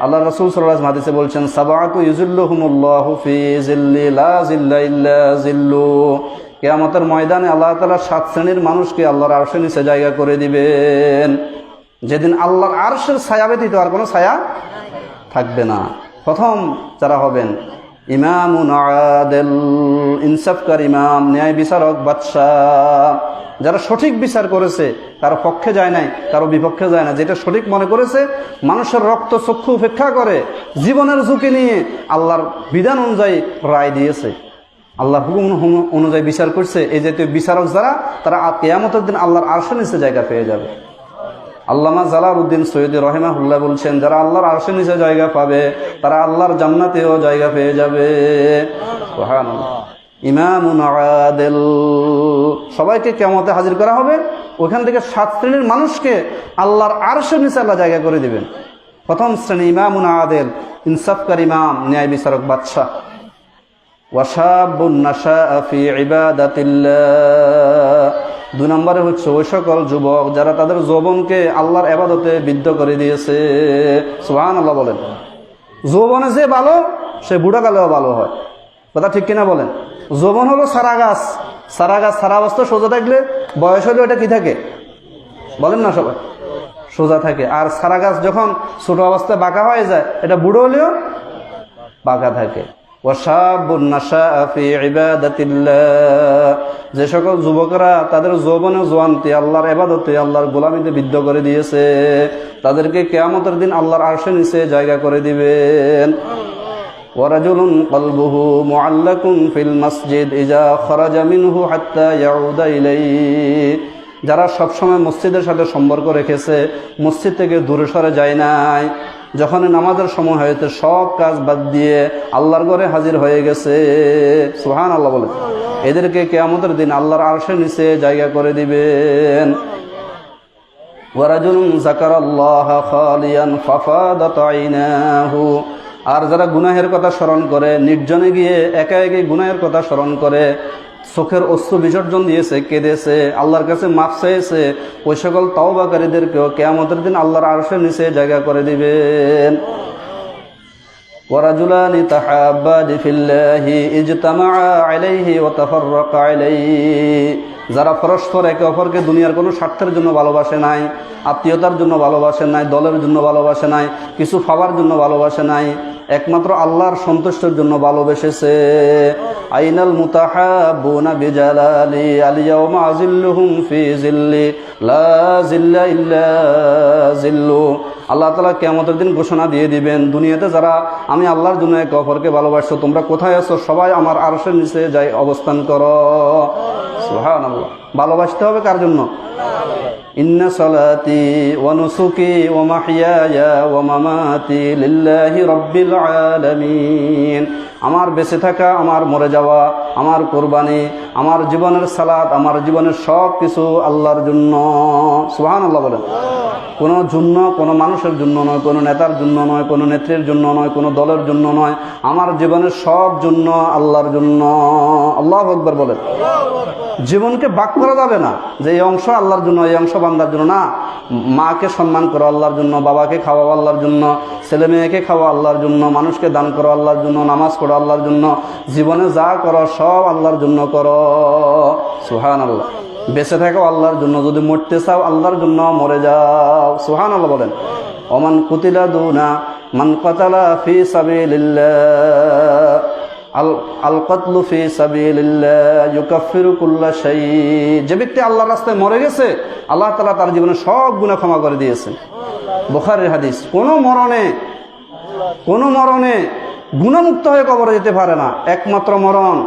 আল্লাহ রসুল সাল্লাহ হাদিসে বলছেন সাবাতু জিল্লু কেয়ামতের ময়দানে আল্লাহ তাআলা সাত শ্রেণির মানুষকে আল্লাহর আরশের নিচে জায়গা করে দিবেন। যেদিন আল্লাহর আরশের ছায়া ব্যতীত আর কোনো ছায়া থাকবে না। প্রথম যারা হবেন ইমাম আদেল, ইনসাফকার ইমাম, ন্যায় বিচারক বাদশাহ। যারা সঠিক বিচার করেছে, কারও পক্ষে যায় নাই, কারও বিপক্ষে যায় না। যেটা সঠিক মনে করেছে, মানুষের রক্ত চক্ষু উপেক্ষা করে, জীবনের ঝুঁকি নিয়ে আল্লাহর বিধান অনুযায়ী রায় দিয়েছে। আল্লাহ হুকুম অনুযায়ী বিচার করছে। এই জাতীয় বিচারক যারা, তারা কেয়ামতের দিন আল্লাহর আরশে নিচে জায়গা পেয়ে যাবে। আল্লামা জালাল উদ্দিন সৈয়দ রহেমাহুল্লাহ বলছেন, যারা আল্লাহর আরশে নিচে জায়গা পাবে, তারা আল্লাহর জান্নাতেও জায়গা পেয়ে যাবে। ইমামুন আদেল। সবাইকে কেমতে হাজির করা হবে। ওখান থেকে সাত শ্রেণির মানুষকে আল্লাহর আরশের নিচে আল্লাহ জায়গা করে দিবেন। প্রথম শ্রেণি ইমামুন আদেল, ইনসাফকার ইমাম, ন্যায় বিচারক বাদশাহ। ওয়াসাবুন নাশাআ ফি ইবাদাতিল্লাহ। দুই নম্বরে হচ্ছে, ওই সকল যুবক যারা তাদের যৌবনকে আল্লাহর এবাদতে বিদ্ধ করে দিয়েছে। সুবহান আল্লাহ বলেন। যৌবনে যে ভালো, সে বুড়াকালেও ভালো হয়। কথা ঠিক কিনা বলেন? যৌবন হলো সারা গাছ। সারা গাছ, সারা অবস্থা সোজা থাকলে বয়স হলে ওটা কি থাকে? বলেন না সবাই। সোজা থাকে। আর সারা গাছ যখন ছোট অবস্থায় বাঁকা হয়ে যায়, এটা বুড়ো হলেও বাঁকা থাকে। ওয়াসাবুন নাশাআ ফি ইবাদাতিল্লাহ যে সকল যুবকরা তাদের যৌবনে জোয়ান্তি আল্লাহর এবাদতে আল্লাহর গোলামিতে বিদ্ধ করে দিয়েছে তাদেরকে কেয়ামতের দিন আল্লাহর আরশে নিচে জায়গা করে দিবেন ورجل قلبه معلق في المسجد إذا خرج منه حتى يعود إليه যারা সবসময় মসজিদের সাথে সম্পর্ক রেখেছে মসজিদ থেকে দূরে সরে যায় নাই যখন নামাজের সময় হয়েছে, সব কাজ বাদ দিয়ে আল্লাহর ঘরে হাজির হয়ে গেছে। সুহান আল্লাহ বলে। এদেরকে কেয়ামতের দিন আল্লাহর আরশের নিচে জায়গা করে দিবেন। আর যারা গুনাহের কথা স্মরণ করে, নির্জনে গিয়ে একা একে গুনাহের কথা স্মরণ করে চোখের অস্ত্র বিসর্জন দিয়েছে কেঁদেছে আল্লাহর কাছে মাপ চেয়েছে ওই সকল তাওবাকারীদেরকেও কেয়ামতের দিন আল্লাহর আরশের নিচে জায়গা করে দিবেন ورجلان تحابان في الله اجتمعا عليه وتفرقا عليه যারা পরস্পর একে অপরকে দুনিয়ার কোনো স্বার্থের জন্য ভালোবাসে নাই, আত্মীয়তার জন্য ভালোবাসে নাই, দলের জন্য ভালোবাসে নাই, কিছু পাওয়ার জন্য ভালোবাসে নাই, একমাত্র আল্লাহর সন্তুষ্টের জন্য ভালোবেসেছে। আইনাল মুতাহাবুনা বিজালালি আলিয়াউমা আজিল্লুহুম ফি জিল্লি লা জিল্লা ইল্লা জিল্লু আল্লাহ তালা কেমতের দিন ঘোষণা দিয়ে দিবেন, দুনিয়াতে যারা আমি আল্লাহর জন্য একে অপরকে ভালোবাসছো, তোমরা কোথায় আছো? সবাই আমার আরসের নিচে যাই অবস্থান করো। সুবহানাল্লাহ। ভালোবাসতে হবে কার জন্য? ওয়া মামাতি লিল্লাহি আমার বেঁচে থাকা, আমার মরে যাওয়া, আমার কোরবানি, আমার জীবনের সালাদ আমার জীবনের সব কিছু আল্লাহর জন্য। সুহান আল্লাহ বলেন। কোনো জন্য কোনো মানুষের জন্য নয়, কোনো নেতার জন্য নয়, কোনো নেত্রীর জন্য নয়, কোনো দলের জন্য নয়। আমার জীবনের সব জন্য আল্লাহর জন্য। আল্লাহ আকবর বলেন। জীবনকে বাক করা যাবে না যে এই অংশ আল্লাহর জন্য, এই অংশ বান্দার জন্য না। মাকে সম্মান করো আল্লাহর জন্য, বাবাকে খাওয়া আল্লাহর জন্য ছেলে মেয়েকে খাওয়া আল্লাহর জন্য, মানুষকে দান করো আল্লাহর জন্য, নামাজ পড়ো আল্লাহর জন্য। জীবনে যা করো, সব আল্লাহর জন্য করো। সুহান আল্লাহ বেঁচে থাকো আল্লাহর জন্য। যদি মরতে চাও আল্লাহর জন্য, মরে যাও। সুহান আল্লাহ বলেন। অমান কুতিলা দুনা, মান কাতালা ফি সাবিলিল্লাহ। আল আল কতলু ফি সাবিলিল্লাহ, ইউকাফিরু কুল্লা শাই যে ব্যক্তি আল্লাহর রাস্তায় মরে গেছে, আল্লাহ তাআলা তার জীবনে সব গুনাহ ক্ষমা করে দিয়েছেন। বুখারীর হাদিস, কোন মরণে কোন মরণে গুণামুক্ত হয়ে কবরে যেতে পারে না। একমাত্র মরণ।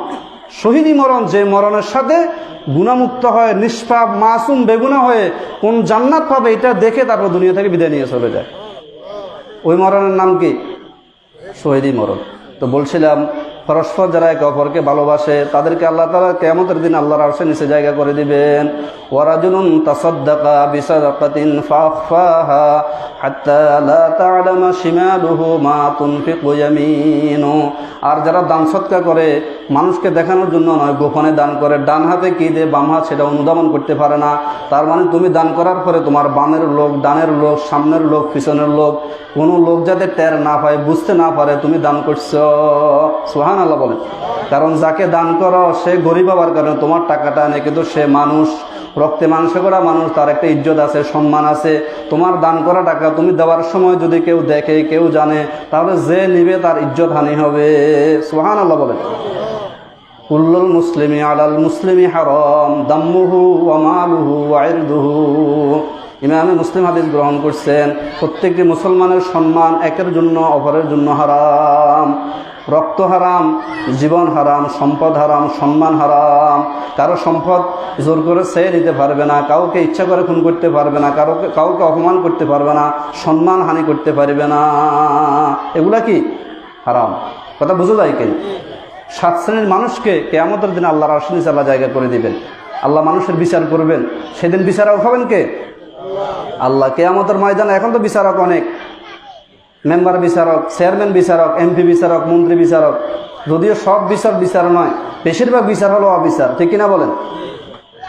শহীদী মরণ। যে মরণের সাথে গুণামুক্ত হয়, নিষ্পাপ, মাসুম, বেগুনা হয়ে কোন জান্নাত পাবে, এটা দেখে তারপর দুনিয়া থেকে বিদায় নিয়ে চলে যায়। ওই মরণের নাম কি? শহীদী মরণ। তো বলছিলাম পরস্পর যারা একে অপরকে ভালোবাসে, তাদেরকে আল্লাহ তালা কেমতের দিন আল্লাহর আরশে নিচে জায়গা করে দিবেন। শিমালুহু মা আর যারা দান সৎকার করে, মানুষকে দেখানোর জন্য নয়, গোপনে দান করে। ডান হাতে কি দেয়, বাম হাত সেটা অনুধাবন করতে পারে না। তার মানে তুমি দান করার পরে তোমার বামের লোক, ডানের লোক, সামনের লোক, পিছনের লোক, কোনো লোক যাতে টের না পায়, বুঝতে না পারে, তুমি দান করছ। সোহান আল্লাহ বলে। কারণ যাকে দান করো, সে গরিব হওয়ার কারণে তোমার টাকাটা নেই, কিন্তু সে মানুষ। রক্তে মাংস করা মানুষ, তার একটা ইজ্জত আছে, সম্মান আছে। তোমার দান করা টাকা তুমি দেওয়ার সময় যদি কেউ দেখে, কেউ জানে, তাহলে যে নিবে তার ইজ্জত হানি হবে। সোহান আল্লাহ বলে কুল্লুল মুসলিমি আলাল মুসলিমি হারম, দাম্মুহু ওয়ামালুহু ওয়াইরদুহু ইমামে মুসলিম হাদিস গ্রহণ করছেন, প্রত্যেকটি মুসলমানের সম্মান একের জন্য, অপরের জন্য হারাম। রক্ত হারাম, জীবন হারাম, সম্পদ হারাম, সম্মান হারাম। কারও সম্পদ জোর করে চেয়ে নিতে পারবে না, কাউকে ইচ্ছা করে খুন করতে পারবে না, কারোকে, কাউকে অপমান করতে পারবে না, সম্মান হানি করতে পারবে না। এগুলা কি? হারাম। কথা বুঝে যায় কি? সাত শ্রেণির মানুষকে কেয়ামতের দিন আল্লাহর আসনি আল্লাহ জায়গা করে দিবেন। আল্লাহ মানুষের বিচার করবেন। সেদিন বিচারক হবেন কে? আল্লাহ, কেয়ামতের ময়দানে এখন তো বিচারক অনেক। মেম্বার বিচারক, চেয়ারম্যান বিচারক এমপি বিচারক, মন্ত্রী বিচারক, যদিও সব বিচার বিচার নয়, বেশিরভাগ বিচার হলো অবিচার, ঠিক কিনা বলেন?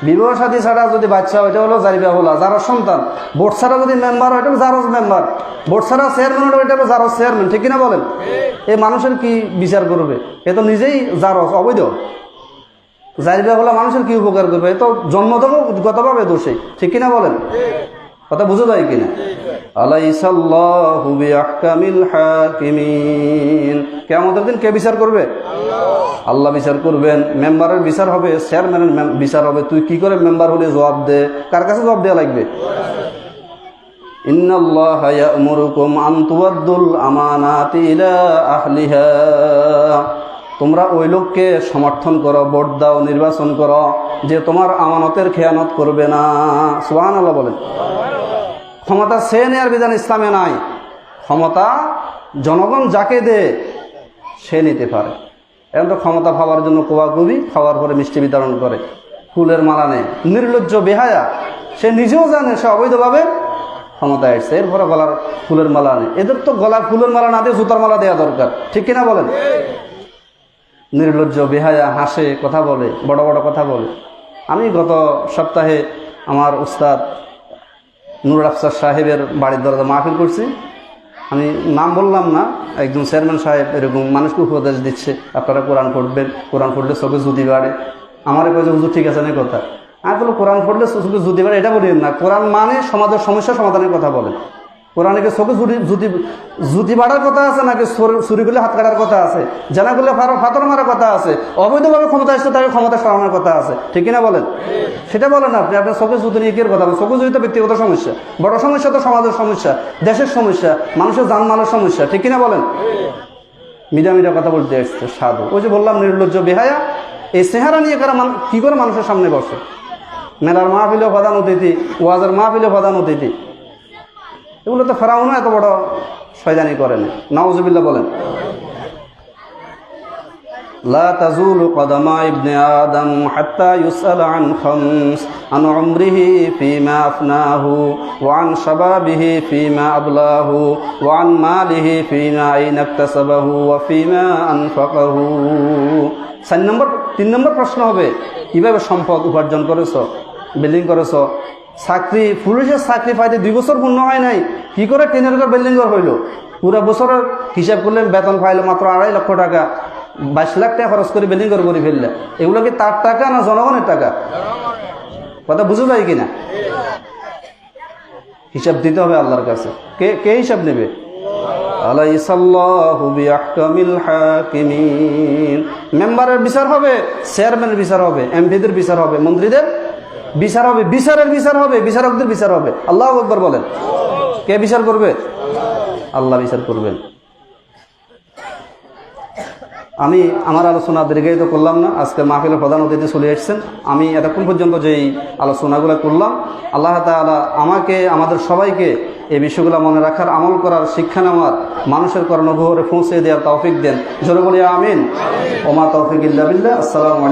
বিবাহ সাথী ছাড়া যদি বাচ্চা ওইটা হলো জারিবা হলা যারা সন্তান। বোর্ড ছাড়া যদি মেম্বার ওইটা যারো মেম্বার। বোর্ড ছাড়া চেয়ারম্যান হলো যারো চেয়ারম্যান, ঠিক কিনা বলেন? এই মানুষের কি বিচার করবে? এ তো নিজেই জারস অবৈধ। জারিবা হলা মানুষের কি উপকার করবে? তো জন্মগতভাবে দোষী। ঠিক কিনা বলেন? কথা বুঝে যায় কিনা? কিয়ামতের দিন কে বিচার করবে? আল্লাহ বিচার করবেন। মেম্বারের বিচার হবে, চেয়ারম্যানের বিচার হবে। তুই কি করে মেম্বার হলে জবাব দে? কার কাছে জবাব দেওয়া লাগবে? ইন্নাল্লাহা ইয়া'মুরুকুম আন তুওয়াদ্দুল আমানাতি ইলা আহলিহা। তোমরা ওই লোককে সমর্থন করো, ভোট দাও, নির্বাচন করো, যে তোমার আমানতের খেয়ানত করবে না। সুবহানাল্লাহ বলেন। ক্ষমতা সে নেয়ার বিধান ইসলামে নাই। ক্ষমতা জনগণ যাকে দে, সে নিতে পারে। এখন তো ক্ষমতা পাওয়ার জন্য কোয়াকুবি, খাওয়ার পরে মিষ্টি বিতরণ করে। ফুলের মালা নেই নির্লজ্জ, বেহায়া, সে নিজেও জানে, সে অবৈধভাবে ক্ষমতায় আসছে। এরপরে গলার ফুলের মালা নেই এদের তো গলার ফুলের মালা না দিয়ে জুতার মালা দেওয়া দরকার। ঠিক কিনা বলেন? নির্লজ্জ, বেহায়া, হাসে, কথা বলে, বড় বড় কথা বলে। আমি গত সপ্তাহে আমার উস্তাদ নুরুল আফসার সাহেবের বাড়ির দরজা মাহফিল করছি। আমি নাম বললাম না, একজন চেয়ারম্যান সাহেব এরকম মানুষকে উপদেশ দিচ্ছে, আপনারা কোরআন পড়বেন, কোরআন পড়লে চোখে জুতি বাড়ে। আমার কয়েছে হুজুর, ঠিক আছে না কথা। আমি বলো কোরআন পড়লে চোখে জুতি বাড়ে, এটা বলি না। কোরআন মানে সমাজের সমস্যা সমাধানের কথা বলেন। কোরআনে কি চোখে জুতি জুতি বাড়ার কথা আছে নাকি ছুরি গুলো হাত কাটার কথা আছে? জানা গুলো ফাতর মারার কথা আছে। অবৈধভাবে ক্ষমতা আসছে তাকে ক্ষমতা সরানোর কথা আছে। ঠিক কিনা বলেন? সেটা বলেন আপনি। আপনার চোখে জুতি নিয়ে কি কথা চোখে জুতি তো ব্যক্তিগত সমস্যা। বড় সমস্যা তো সমাজের সমস্যা। দেশের সমস্যা। মানুষের জানমালের সমস্যা। ঠিক কিনা বলেন? মিডিয়া মিডিয়া কথা বলতে এসছে, সাধু। ওই যে বললাম, নির্লজ্জ বেহায়া। এই চেহারা নিয়ে কারা কি করে মানুষের সামনে বসে? মেলার মাহফিলেও প্রধান অতিথি, ওয়াজের মাহফিলেও প্রধান অতিথি। এগুলো তো ফেরাউনও এত বড় শয়জানি করে না নওয়াজবিল্লা বলেন। লা তাজুলু কদামা ইবনে আদম হাত্তা আন খামস, আন ফিমা আফনাহু, ওয়া আন ফিমা আবলাহু, ওয়া মালিহি ফিমা আইনা ইকতাসাবাহু, ওয়া ফিমা চার নম্বর, তিন নম্বর প্রশ্ন হবে, কীভাবে সম্পদ উপার্জন করেছ, বিল্ডিং করেছ চাকরি পুলিশের চাকরি পাইতে দুই বছর পূর্ণ হয় নাই। কি করে টেনের ঘর বিল্ডিং ঘর হইল? পুরা বছরের হিসাব করলেন বেতন পাইলো মাত্র আড়াই লক্ষ টাকা। বাইশ লাখ টাকা খরচ করে বিল্ডিং ঘর করে ফেললে এগুলো কি তার টাকা না জনগণের টাকা? কথা বুঝে যায় কিনা? হিসাব দিতে হবে আল্লাহর কাছে। কে কে হিসাব নেবে? মেম্বারের বিচার হবে, চেয়ারম্যানের বিচার হবে, এমপিদের বিচার হবে, মন্ত্রীদের বিচার হবে, বিচারের বিচার হবে, বিচারকদের বিচার হবে। আল্লাহ আকবর বলেন। কে বিচার করবে? আল্লাহ বিচার করবেন। আমি আমার আলোচনা দীর্ঘায়িত করলাম না, আজকে মাহফিলের প্রধান অতিথি চলে এসেছেন। আমি এতক্ষণ পর্যন্ত যেই আলোচনাগুলো করলাম, আল্লাহ তাআলা আমাকে, আমাদের সবাইকে এই বিষয়গুলো মনে রাখার, আমল করার শিক্ষা নেওয়ার, মানুষের কর্ণগহরে পৌঁছে দেওয়ার তৌফিক দেন। জোরে বলি, আমিন। ওমা তৌফিক ইল্লা বিল্লাহ। আসসালামু আলাইকুম।